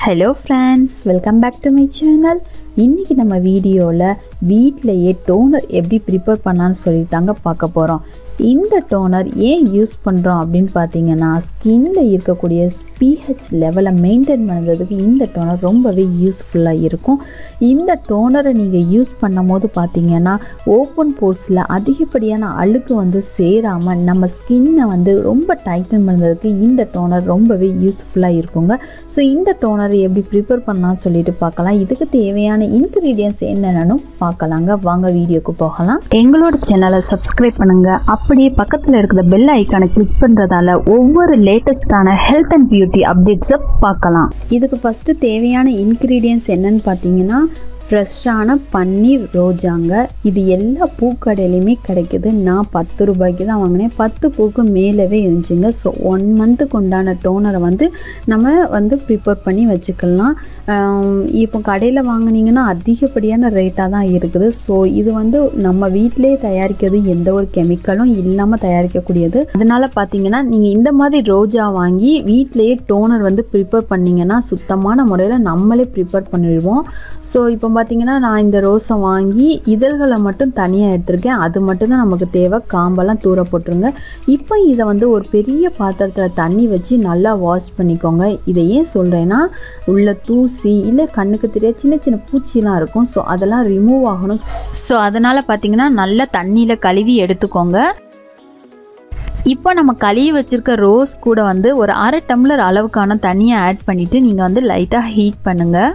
Hello friends welcome back to my channel இன்றைக்கி நம்ம வீடியோவில் வீட்டிலையே டோனர் எப்படி ப்ரிப்பேர் பண்ணலான்னு சொல்லி தாங்க பார்க்க போகிறோம் இந்த டோனர் ஏன் யூஸ் பண்ணுறோம் அப்படின்னு பார்த்தீங்கன்னா ஸ்கின்ல இருக்கக்கூடிய பிஹெச் லெவலை மெயின்டைன் பண்ணுறதுக்கு இந்த டோனர் ரொம்பவே யூஸ்ஃபுல்லாக இருக்கும். இந்த டோனரை நீங்கள் யூஸ் பண்ணும் போது பார்த்தீங்கன்னா ஓப்பன் போர்ஸில் அதிகப்படியான அழுக்கு வந்து சேராமல் நம்ம ஸ்கின்னை வந்து ரொம்ப டைட்டன் பண்ணுறதுக்கு இந்த டோனர் ரொம்பவே யூஸ்ஃபுல்லாக இருக்குங்க. ஸோ இந்த டோனரை எப்படி ப்ரிப்பேர் பண்ணலாம்னு சொல்லிட்டு பார்க்கலாம். இதுக்கு தேவையான இன்க்ரீடியன்ஸ் என்னென்னு பார்க்கலாங்க. வாங்க வீடியோக்கு போகலாம். எங்களோட சேனலை சப்ஸ்கிரைப் பண்ணுங்க. அப்படியே பக்கத்தில் இருக்கிற பெல் ஐக்கானை கிளிக் பண்ணுறதால ஒவ்வொரு லேட்டஸ்டான ஹெல்த் அண்ட் பியூட்டி அப்டேட்ஸை பார்க்கலாம். இதுக்கு ஃபஸ்ட்டு தேவையான இன்க்ரீடியன்ஸ் என்னன்னு பார்த்தீங்கன்னா ஃப்ரெஷ்ஷான பன்னீர் ரோஜாங்க. இது எல்லா பூக்கடையிலையுமே கிடைக்குது. நான் பத்து ரூபாய்க்கு தான் வாங்கினேன். பத்து பூக்கு மேலவே இருந்துச்சுங்க. ஸோ ஒன் மந்த்துக்கு உண்டான டோனரை வந்து நம்ம வந்து ப்ரிப்பேர் பண்ணி வச்சுக்கலாம். இப்போ கடையில் வாங்குனீங்கன்னா அதிகப்படியான ரேட்டாக தான் இருக்குது. ஸோ இது வந்து நம்ம வீட்டிலே தயாரிக்கிறது எந்த ஒரு கெமிக்கலும் இல்லாமல் தயாரிக்கக்கூடியது. அதனால் பார்த்தீங்கன்னா நீங்கள் இந்த மாதிரி ரோஜா வாங்கி வீட்டிலேயே டோனர் வந்து ப்ரிப்பேர் பண்ணீங்கன்னா சுத்தமான முறையில் நம்மளே ப்ரிப்பேர் பண்ணிடுவோம். ஸோ இப்போ பார்த்தீங்கன்னா நான் இந்த ரோஸை வாங்கி இதழ்களை மட்டும் தனியாக எடுத்திருக்கேன். அது மட்டும்தான் நமக்கு தேவை. காம்பெல்லாம் தூர போட்டுருங்க. இப்போ இதை வந்து ஒரு பெரிய பாத்திரத்தில் தண்ணி வச்சு நல்லா வாஷ் பண்ணிக்கோங்க. இதை ஏன் சொல்கிறேன்னா உள்ள தூசி இல்லை கண்ணுக்கு தெரியாத சின்ன சின்ன பூச்சிலாம் இருக்கும். ஸோ அதெல்லாம் ரிமூவ் ஆகணும். ஸோ அதனால் பார்த்தீங்கன்னா நல்லா தண்ணியில் கழுவி எடுத்துக்கோங்க. இப்போ நம்ம கழுவி வச்சுருக்க ரோஸ் கூட வந்து ஒரு அரை டம்ளர் அளவுக்கான தண்ணியை ஆட் பண்ணிவிட்டு நீங்கள் வந்து லைட்டாக ஹீட் பண்ணுங்கள்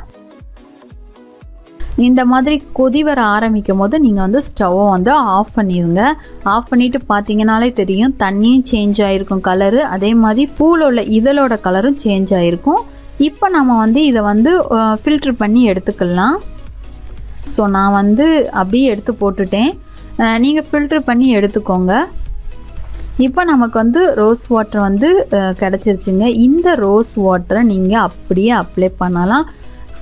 இந்த மாதிரி கொதி வர ஆரம்பிக்கும் போது நீங்கள் வந்து ஸ்டவ்வை வந்து ஆஃப் பண்ணிடுங்க ஆஃப் பண்ணிவிட்டு பார்த்தீங்கனாலே தெரியும் தண்ணியும் சேஞ்ச் ஆகிருக்கும் கலரு அதே மாதிரி பூவில் உள்ள இதழோட கலரும் சேஞ்ச் ஆகிருக்கும் இப்போ நம்ம வந்து இதை வந்து ஃபில்ட்ரு பண்ணி எடுத்துக்கலாம். ஸோ நான் வந்து அப்படியே எடுத்து போட்டுட்டேன். நீங்கள் ஃபில்ட்ரு பண்ணி எடுத்துக்கோங்க. இப்போ நமக்கு வந்து ரோஸ் வாட்டர் வந்து கிடச்சிருச்சுங்க. இந்த ரோஸ் வாட்டரை நீங்கள் அப்படியே அப்ளை பண்ணலாம்.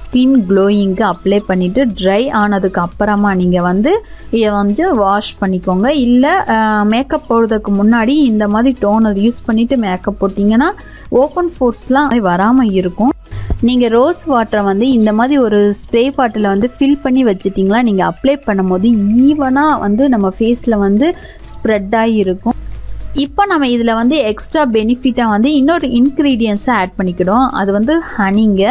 ஸ்கின் க்ளோயிங்க்கு அப்ளை பண்ணிவிட்டு ட்ரை ஆனதுக்கு அப்புறமா நீங்கள் வந்து இதை வந்து வாஷ் பண்ணிக்கோங்க. இல்லை மேக்கப் போடுறதுக்கு முன்னாடி இந்த மாதிரி டோனர் யூஸ் பண்ணிவிட்டு மேக்கப் போட்டிங்கன்னா ஓப்பன் ஃபோர்ஸ்லாம் வராமல் இருக்கும். நீங்கள் ரோஸ் வாட்டரை வந்து இந்த மாதிரி ஒரு ஸ்ப்ரே பாட்டில் வந்து ஃபில் பண்ணி வச்சுட்டிங்களா நீங்கள் அப்ளை பண்ணும்போது ஈவனாக வந்து நம்ம ஃபேஸில் வந்து ஸ்ப்ரெட் ஆகி இருக்கும். இப்போ நம்ம இதில் வந்து எக்ஸ்ட்ரா பெனிஃபிட்டாக வந்து இன்னொரு இன்க்ரீடியன்ஸை ஆட் பண்ணிக்கிடும் அது வந்து ஹனிங்க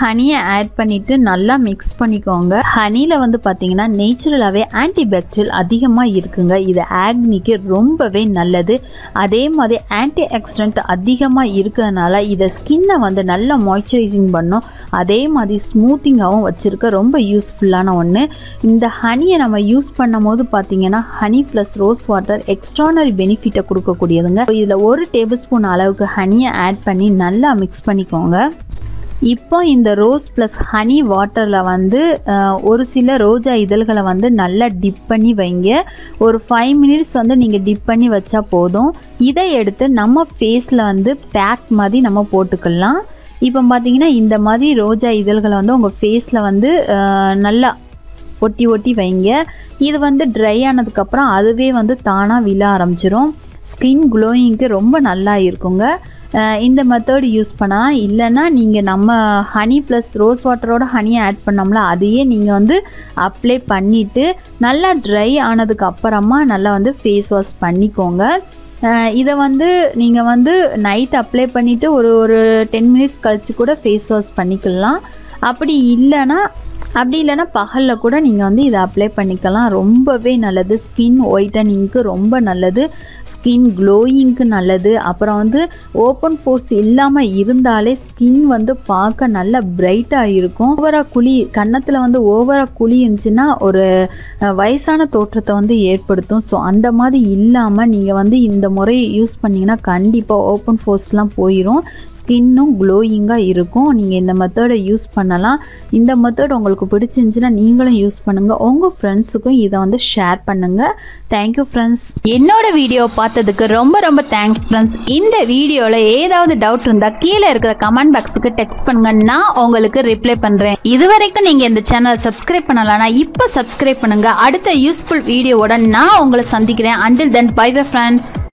ஹனியை ஆட் பண்ணிவிட்டு நல்லா மிக்ஸ் பண்ணிக்கோங்க. ஹனியில் வந்து பார்த்தீங்கன்னா நேச்சுரலாகவே ஆன்டிபாக்டீரியல் அதிகமாக இருக்குங்க. இது ஆக்னிக்கு ரொம்பவே நல்லது. அதே மாதிரி ஆன்டி ஆக்சிடென்ட் அதிகமாக இருக்கிறதுனால இதை ஸ்கின்னை வந்து நல்லா மாய்ச்சரைசிங் பண்ணும். அதே மாதிரி ஸ்மூத்திங்காகவும் வச்சுருக்க ரொம்ப யூஸ்ஃபுல்லான ஒன்று இந்த ஹனியை நம்ம யூஸ் பண்ணும் போது பார்த்தீங்கன்னா honey plus rose water extraordinary பெனிஃபிட்டை கொடுக்கக்கூடியதுங்க இதில் ஒரு டேபிள் ஸ்பூன் அளவுக்கு ஹனியை ஆட் பண்ணி நல்லா மிக்ஸ் பண்ணிக்கோங்க. இப்போ இந்த ரோஸ் ப்ளஸ் ஹனி வாட்டரில் வந்து ஒரு சில ரோஜா இதழ்களை வந்து நல்லா டிப் பண்ணி வைங்க. ஒரு ஃபைவ் மினிட்ஸ் வந்து நீங்கள் டிப் பண்ணி வச்சா போதும். இதை எடுத்து நம்ம ஃபேஸில் வந்து பேக் மாதிரி நம்ம போட்டுக்கலாம். இப்போ பார்த்தீங்கன்னா இந்த மாதிரி ரோஜா இதழ்களை வந்து உங்கள் ஃபேஸில் வந்து நல்லா ஒட்டி ஒட்டி வைங்க. இது வந்து ட்ரை ஆனதுக்கப்புறம் அதுவே வந்து தானாக விழ ஆரம்பிச்சிரும். ஸ்கின் க்ளோயிங்க்கு ரொம்ப நல்லா இருக்குங்க. இந்த மெத்தட் யூஸ் பண்ணால் இல்லைன்னா நீங்கள் நம்ம ஹனி ப்ளஸ் ரோஸ் வாட்டரோட ஹனியை ஆட் பண்ணோம்ல அதையே நீங்கள் வந்து அப்ளை பண்ணிவிட்டு நல்லா ட்ரை ஆனதுக்கு அப்புறமா நல்லா வந்து ஃபேஸ் வாஷ் பண்ணிக்கோங்க. இதை வந்து நீங்கள் வந்து நைட் அப்ளை பண்ணிவிட்டு ஒரு ஒரு டென் மினிட்ஸ் கழித்து கூட ஃபேஸ் வாஷ் பண்ணிக்கலாம். அப்படி இல்லைன்னா அப்படி இல்லைன்னா பகலில் கூட நீங்கள் வந்து இதை அப்ளை பண்ணிக்கலாம். ரொம்பவே நல்லது. ஸ்கின் ஒயிட்டனிங்க்கு ரொம்ப நல்லது. ஸ்கின் க்ளோயிங்க்கு நல்லது. அப்புறம் வந்து ஓப்பன் ஃபோர்ஸ் இல்லாமல் இருந்தாலே ஸ்கின் வந்து பார்க்க நல்லா பிரைட்டாக இருக்கும். ஓவராக குழி கன்னத்தில் வந்து ஓவராக குழி இருந்துச்சுன்னா ஒரு வயசான தோற்றத்தை வந்து ஏற்படுத்தும். ஸோ அந்த மாதிரி இல்லாமல் நீங்கள் வந்து இந்த முறையை யூஸ் பண்ணிங்கன்னா கண்டிப்பாக ஓப்பன் ஃபோர்ஸ்லாம் போயிடும் ஸ்கின்னும் க்ளோயிங்காக இருக்கும். நீங்கள் இந்த மெத்தடை யூஸ் பண்ணலாம். இந்த மெத்தட் உங்களுக்கு பிடிச்சிருந்துச்சுன்னா நீங்களும் யூஸ் பண்ணுங்கள் உங்கள் ஃப்ரெண்ட்ஸுக்கும் இதை வந்து ஷேர் பண்ணுங்கள் தேங்க்யூ ஃப்ரெண்ட்ஸ் என்னோட வீடியோ பார்த்ததுக்கு ரொம்ப ரொம்ப தேங்க்ஸ் ஃப்ரெண்ட்ஸ் இந்த வீடியோவில் ஏதாவது டவுட் இருந்தால் கீழே இருக்கிற கமெண்ட் பாக்ஸுக்கு டெக்ஸ்ட் பண்ணுங்க. நான் உங்களுக்கு ரிப்ளை பண்ணுறேன் இது வரைக்கும் நீங்கள் இந்த சேனலை சப்ஸ்கிரைப் பண்ணலன்னா இப்போ சப்ஸ்கிரைப் பண்ணுங்கள் அடுத்த யூஸ்ஃபுல் வீடியோவோட நான் உங்களை சந்திக்கிறேன். Until then bye bye friends